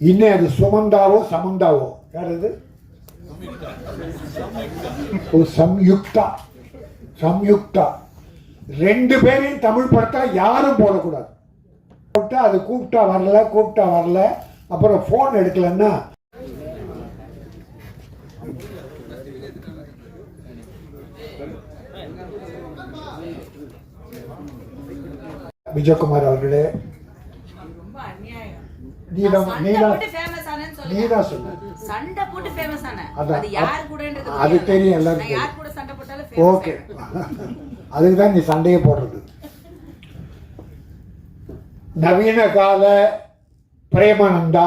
இன்னும் அது சுமந்தாவோ சமந்தாவோ? யார் அது? சம்யுக்தா. சம்யுக்தா. ரெண்டு பேரையும் தமிழ் படத்தா யாரும் போடக்கூடாது. போட்டு அது கூப்பிட்டா வரல கூப்பிட்டா வரல. அப்புறம் ஃபோன் எடுக்கலன்னா? விஜயகுமார் அவர்களே நீதான் நீதான். நீதான் சொன்ன சண்டை போட்டு. அது யார் கூடன்றது அது தெரியாது. தெரியும், எல்லாருக்கும் நான் யார் தெரியும். கூட சண்டை போட்டாலும் famous ஓகே ஆயிடுவேன். அதுக்கு தான் நீ சண்டையை போடுறது நவீன கால பிரேமானந்தா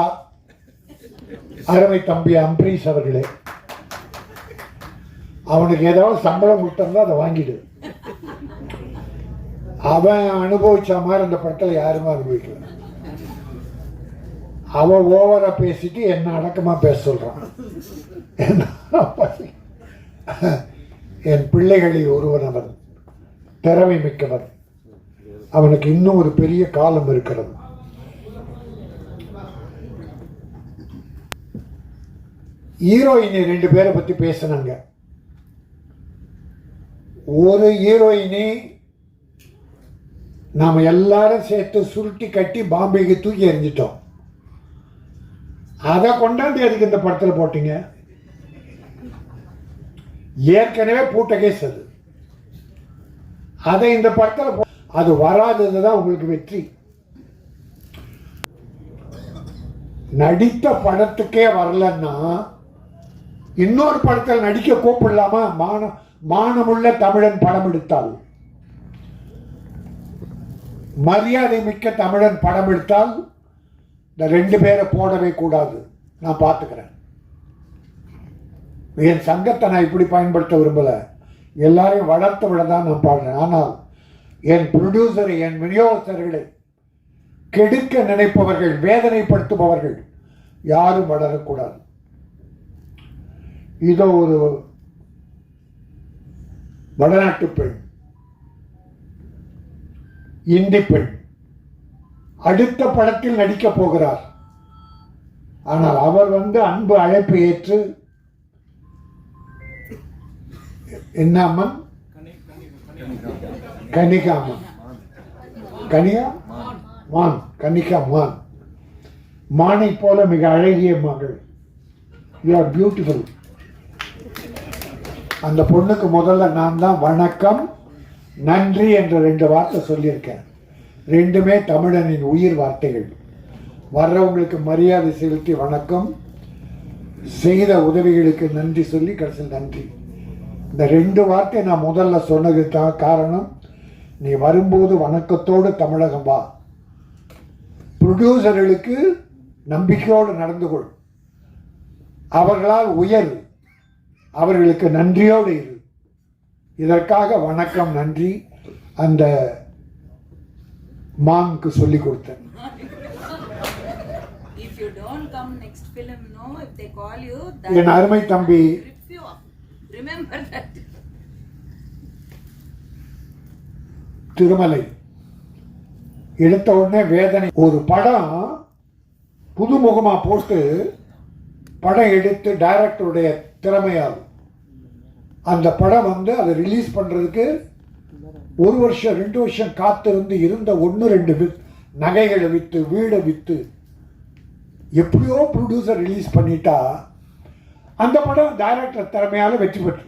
அருமை தம்பி அம்பரீஷ் அவர்களே அவனுக்கு ஏதாவது சம்பளம் கொடுத்தா அதை வாங்கிடு அவன் அனுபவிச்ச மாதிரி அந்த படத்தில் யாருமே அனுபவிக்கல அவன் ஓவராக பேசிட்டு என்ன அடக்கமாக பேச சொல்கிறான் என் பிள்ளைகளில் ஒருவன் அவன். திறமை மிக்கவன். அவனுக்கு இன்னும் ஒரு பெரிய காலம் இருக்கிறது. ஹீரோயினி ரெண்டு பேரை பற்றி பேசினாங்க. ஒரு ஹீரோயினி நாம் எல்லாரும் சேர்த்து சுருட்டி கட்டி பாம்பேக்கு தூக்கி எறிஞ்சிட்டோம். அதை கொண்டாந்து எதுக்கு இந்த படத்தில் போட்டீங்க? ஏற்கனவே பூட்ட கேஸ் அது. அதை இந்த படத்தில் அது வராதது தான் உங்களுக்கு வெற்றி. நடித்த படத்துக்கே வரலன்னா இன்னொரு படத்தில் நடிக்க கூப்பிடலாமா? மான மானமுள்ள தமிழன் படம் எடுத்தால். மரியாதை மிக்க தமிழன் படம் எடுத்தால் இந்த ரெண்டு பேரை போடவே கூடாது. நான் பார்த்துக்கிறேன். என் சங்கத்தை நான் இப்படி பயன்படுத்த விரும்பலை. எல்லாரையும் வளர்த்து விட தான் நான் பாடுறேன். ஆனால் என் ப்ரொடியூசரை என் விநியோகஸ்தர்களை கெடுக்க நினைப்பவர்கள் வேதனைப்படுத்துபவர்கள் யாரும் வளரக்கூடாது. இதோ ஒரு வடநாட்டு பெண். இந்தி பெண். அடுத்த படத்தில் நடிக்கப் போகிறார். ஆனால் அவர் வந்து அன்பு அழைப்பு ஏற்று என்ன கனிகாமன் கனிகா? கனிகா மான். கனிகா மான். மானை போல மிக அழகிய மகள். யூ ஆர் பியூட்டிஃபுல் அந்த பொண்ணுக்கு முதல்ல நான் தான் வணக்கம் நன்றி என்ற ரெண்டு வார்த்தை சொல்லியிருக்கேன். ரெண்டுமே தமிழனின் உயிர் வார்த்தைகள். வர்றவங்களுக்கு மரியாதை செலுத்தி வணக்கம். செய்த உதவிகளுக்கு நன்றி சொல்லி கடைசியில் நன்றி. இந்த ரெண்டு வார்த்தை நான் முதல்ல சொன்னது தான் காரணம். நீ வரும்போது வணக்கத்தோடு தமிழகம் வா. ப்ரொடியூசர்களுக்கு நம்பிக்கையோடு நடந்து கொள். அவர்களால் உயர். அவர்களுக்கு நன்றியோடு இரு. இதற்காக வணக்கம் நன்றி. அந்த மாங்க்கு சொல்லி கொடுத்தேன். என் அருமை தம்பி. திருமலை. எடுத்த உடனே வேதனை. ஒரு படம் புதுமுகமா போட்டு படம் எடுத்து டைரக்டருடைய திறமையால். அந்த படம் வந்து அதை ரிலீஸ் பண்றதுக்கு ஒரு வருஷம் ரெண்டு வருஷம் காத்திருந்து இருந்த ஒன்று ரெண்டு வித் நகைகளை விற்று வீடை விற்று எப்படியோ ப்ரொடியூசர் ரிலீஸ் பண்ணிட்டா அந்த படம் டைரக்டர் திறமையால் வெற்றி பெற்று.